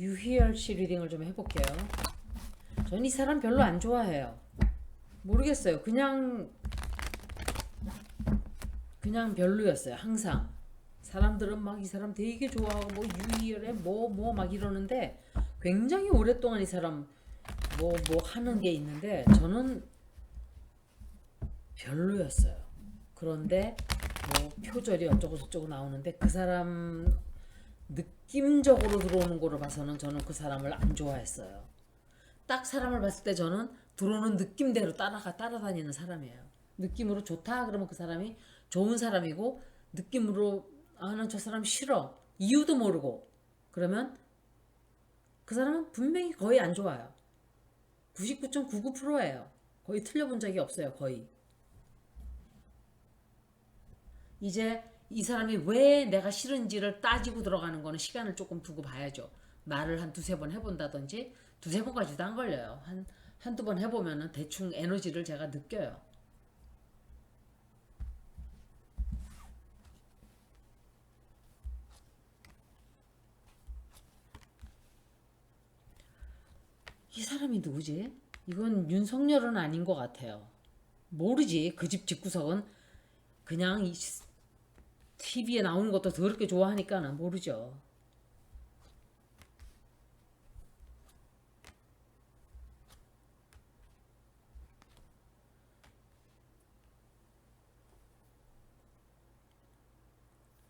유희열 씨 리딩을 좀 해볼게요. 전 이 사람 별로 안 좋아해요. 모르겠어요. 그냥 그냥 별로였어요. 항상 사람들은 막 이 사람 되게 좋아하고 뭐 유희열에 뭐 뭐 막 이러는데 굉장히 오랫동안 이 사람 뭐뭐 하는 게 있는데 저는 별로였어요. 그런데 뭐 표절이 어쩌고 저쩌고 나오는데 그 사람 느낌적으로 들어오는 거로 봐서는 저는 그 사람을 안 좋아했어요. 딱 사람을 봤을 때 저는 들어오는 느낌대로 따라가 따라다니는 사람이에요. 느낌으로 좋다 그러면 그 사람이 좋은 사람이고 느낌으로 아는 저 사람 싫어 이유도 모르고 그러면 그 사람은 분명히 거의 안 좋아요. 99.99%예요. 거의 틀려본 적이 없어요. 거의. 이제 이 사람이 왜 내가 싫은지를 따지고 들어가는 거는 시간을 조금 두고 봐야죠. 말을 한 두세 번 해본다든지 두세 번까지도 안 걸려요. 한 한두 번 해보면은 대충 에너지를 제가 느껴요. 이 사람이 누구지? 이건 윤석열은 아닌 것 같아요. 모르지. 그 집 집구석은 그냥 이 TV에 나오는 것도 더럽게 좋아하니까는 모르죠.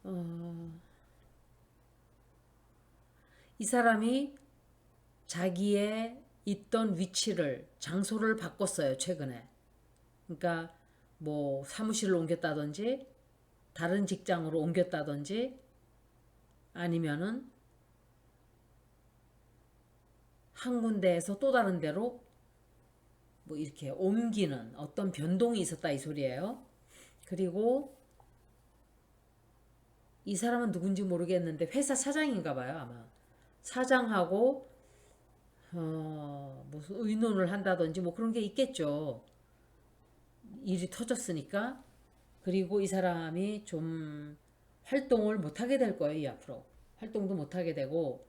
어, 이 사람이 자기의 있던 위치를 장소를 바꿨어요 최근에. 그러니까 뭐 사무실로 옮겼다든지 다른 직장으로 옮겼다든지 아니면은 한 군데에서 또 다른 데로 뭐 이렇게 옮기는 어떤 변동이 있었다 이 소리예요. 그리고 이 사람은 누군지 모르겠는데 회사 사장인가 봐요 아마 사장하고 어 무슨 의논을 한다든지 뭐 그런 게 있겠죠. 일이 터졌으니까 그리고 이 사람이 좀 활동을 못하게 될 거예요 이 앞으로. 활동도 못하게 되고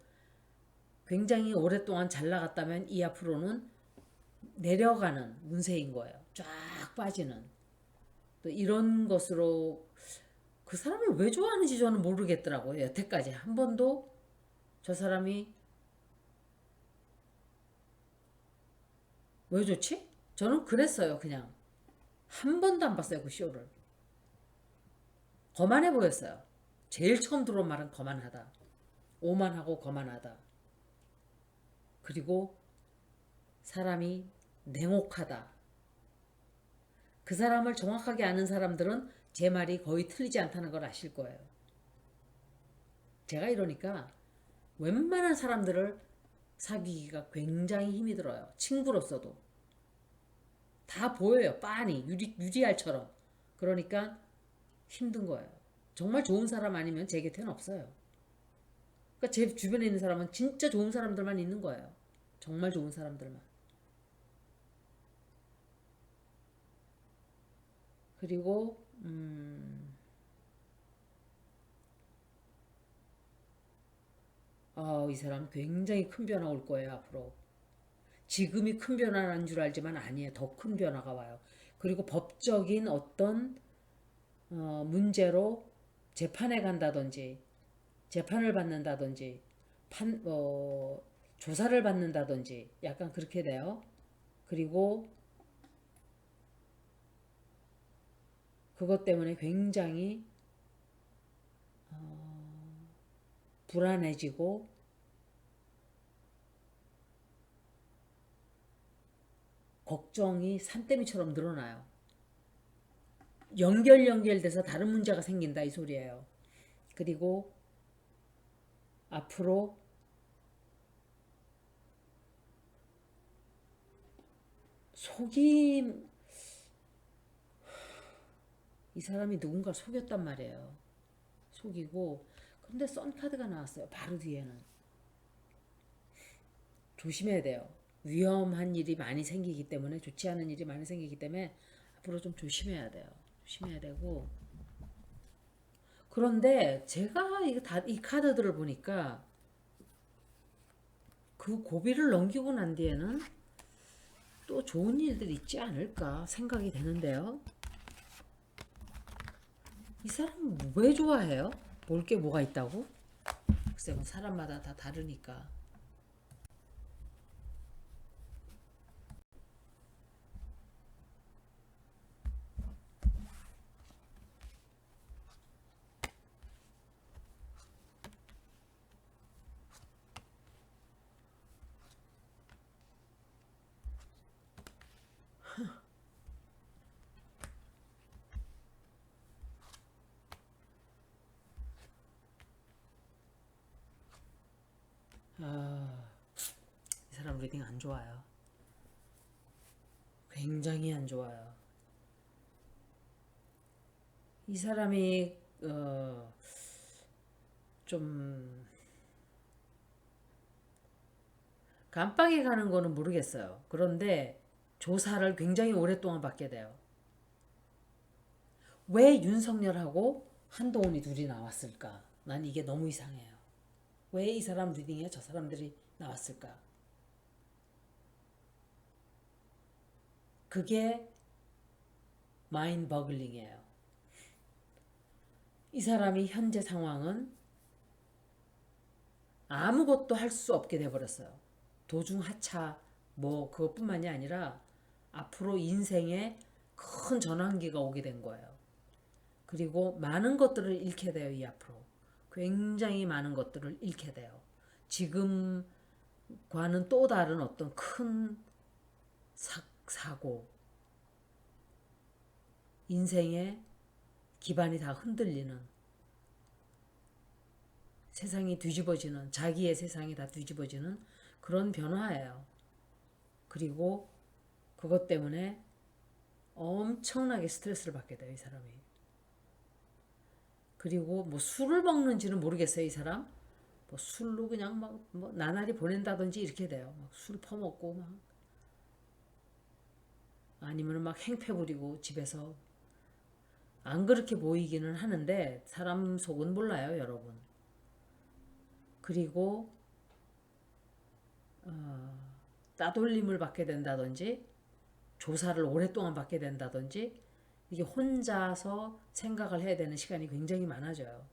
굉장히 오랫동안 잘 나갔다면 이 앞으로는 내려가는 운세인 거예요. 쫙 빠지는. 또 이런 것으로 그 사람을 왜 좋아하는지 저는 모르겠더라고요 여태까지. 한 번도 저 사람이 왜 좋지? 저는 그랬어요 그냥. 한 번도 안 봤어요 그 쇼를 거만해 보였어요. 제일 처음 들어온 말은 거만하다. 오만하고 거만하다. 그리고 사람이 냉혹하다. 그 사람을 정확하게 아는 사람들은 제 말이 거의 틀리지 않다는 걸 아실 거예요. 제가 이러니까 웬만한 사람들을 사귀기가 굉장히 힘이 들어요. 친구로서도. 다 보여요. 빤히 유리, 유리알처럼. 그러니까 힘든 거예요. 정말 좋은 사람 아니면 제 곁에는 없어요. 그러니까 제 주변에 있는 사람은 진짜 좋은 사람들만 있는 거예요. 정말 좋은 사람들만. 그리고 음, 아, 이 사람 굉장히 큰 변화 올 거예요 앞으로. 지금이 큰 변화라는 줄 알지만 아니에요. 더 큰 변화가 와요. 그리고 법적인 어떤 어, 문제로 재판에 간다든지 재판을 받는다든지 판, 어, 조사를 받는다든지 약간 그렇게 돼요. 그리고 그것 때문에 굉장히 어, 불안해지고 걱정이 산더미처럼 늘어나요. 연결 연결돼서 다른 문제가 생긴다 이 소리예요. 그리고 앞으로 속임 이 사람이 누군가 속였단 말이에요. 속이고 근데 썬 카드가 나왔어요. 바로 뒤에는 조심해야 돼요. 위험한 일이 많이 생기기 때문에 좋지 않은 일이 많이 생기기 때문에 앞으로 좀 조심해야 돼요. 조심해야 되고 그런데 제가 이 카드들을 보니까 그 고비를 넘기고 난 뒤에는 또 좋은 일들이 있지 않을까 생각이 되는데요. 이 사람 왜 좋아해요? 볼 게 뭐가 있다고? 글쎄 뭐 사람마다 다 다르니까. 아, 이 사람 리딩 안 좋아요. 굉장히 안 좋아요. 이 사람이 어, 좀 감방에 가는 거는 모르겠어요. 그런데 조사를 굉장히 오랫동안 받게 돼요. 왜 윤석열하고 한동훈이 둘이 나왔을까? 난 이게 너무 이상해요. 왜 이 사람 리딩에 저 사람들이 나왔을까? 그게 마인 버글링이에요. 이 사람이 현재 상황은 아무것도 할 수 없게 돼버렸어요. 도중 하차 뭐 그것뿐만이 아니라 앞으로 인생에 큰 전환기가 오게 된 거예요. 그리고 많은 것들을 잃게 돼요, 이 앞으로. 굉장히 많은 것들을 잃게 돼요. 지금과는 또 다른 어떤 큰 사, 사고, 인생의 기반이 다 흔들리는 세상이 뒤집어지는 자기의 세상이 다 뒤집어지는 그런 변화예요. 그리고 그것 때문에 엄청나게 스트레스를 받게 돼요, 이 사람이. 그리고 뭐 술을 먹는지는 모르겠어요, 이 사람. 뭐 술로 그냥 막 뭐 나날이 보낸다든지 이렇게 돼요. 막술 퍼먹고 막 아니면 막 행패 부리고 집에서 안 그렇게 보이기는 하는데 사람 속은 몰라요, 여러분. 그리고 어, 따돌림을 받게 된다든지 조사를 오랫동안 받게 된다든지 이게 혼자서 생각을 해야 되는 시간이 굉장히 많아져요.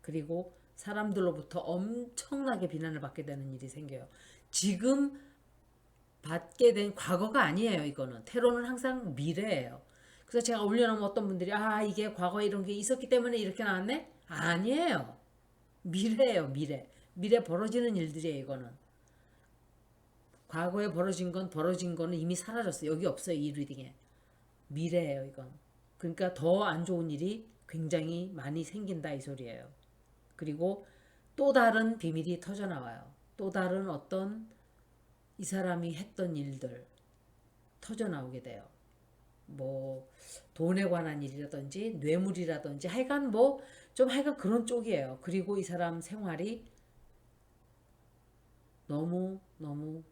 그리고 사람들로부터 엄청나게 비난을 받게 되는 일이 생겨요. 지금 받게 된 과거가 아니에요, 이거는. 테러는 항상 미래예요. 그래서 제가 올려놓으면 어떤 분들이, 아, 이게 과거에 이런 게 있었기 때문에 이렇게 나왔네? 아니에요. 미래예요, 미래. 미래 벌어지는 일들이에요, 이거는. 과거에 벌어진 건 벌어진 거는 이미 사라졌어요. 여기 없어요, 이 리딩에. 미래예요, 이건. 그러니까 더 안 좋은 일이 굉장히 많이 생긴다 이 소리예요. 그리고 또 다른 비밀이 터져 나와요. 또 다른 어떤 이 사람이 했던 일들 터져 나오게 돼요. 뭐 돈에 관한 일이라든지 뇌물이라든지 하여간 뭐 좀 하여간 그런 쪽이에요. 그리고 이 사람 생활이 너무 너무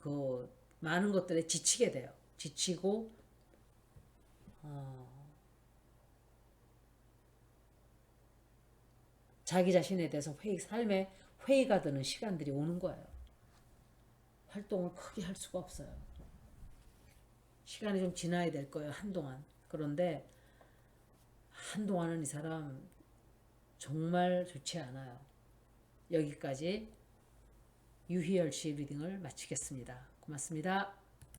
그 많은 것들에 지치게 돼요. 지치고 어, 자기 자신에 대해서 회의 삶에 회의가 드는 시간들이 오는 거예요. 활동을 크게 할 수가 없어요. 시간이 좀 지나야 될 거예요. 한동안. 그런데 한동안은 이 사람 정말 좋지 않아요. 여기까지 유희열 씨 리딩을 마치겠습니다. 고맙습니다.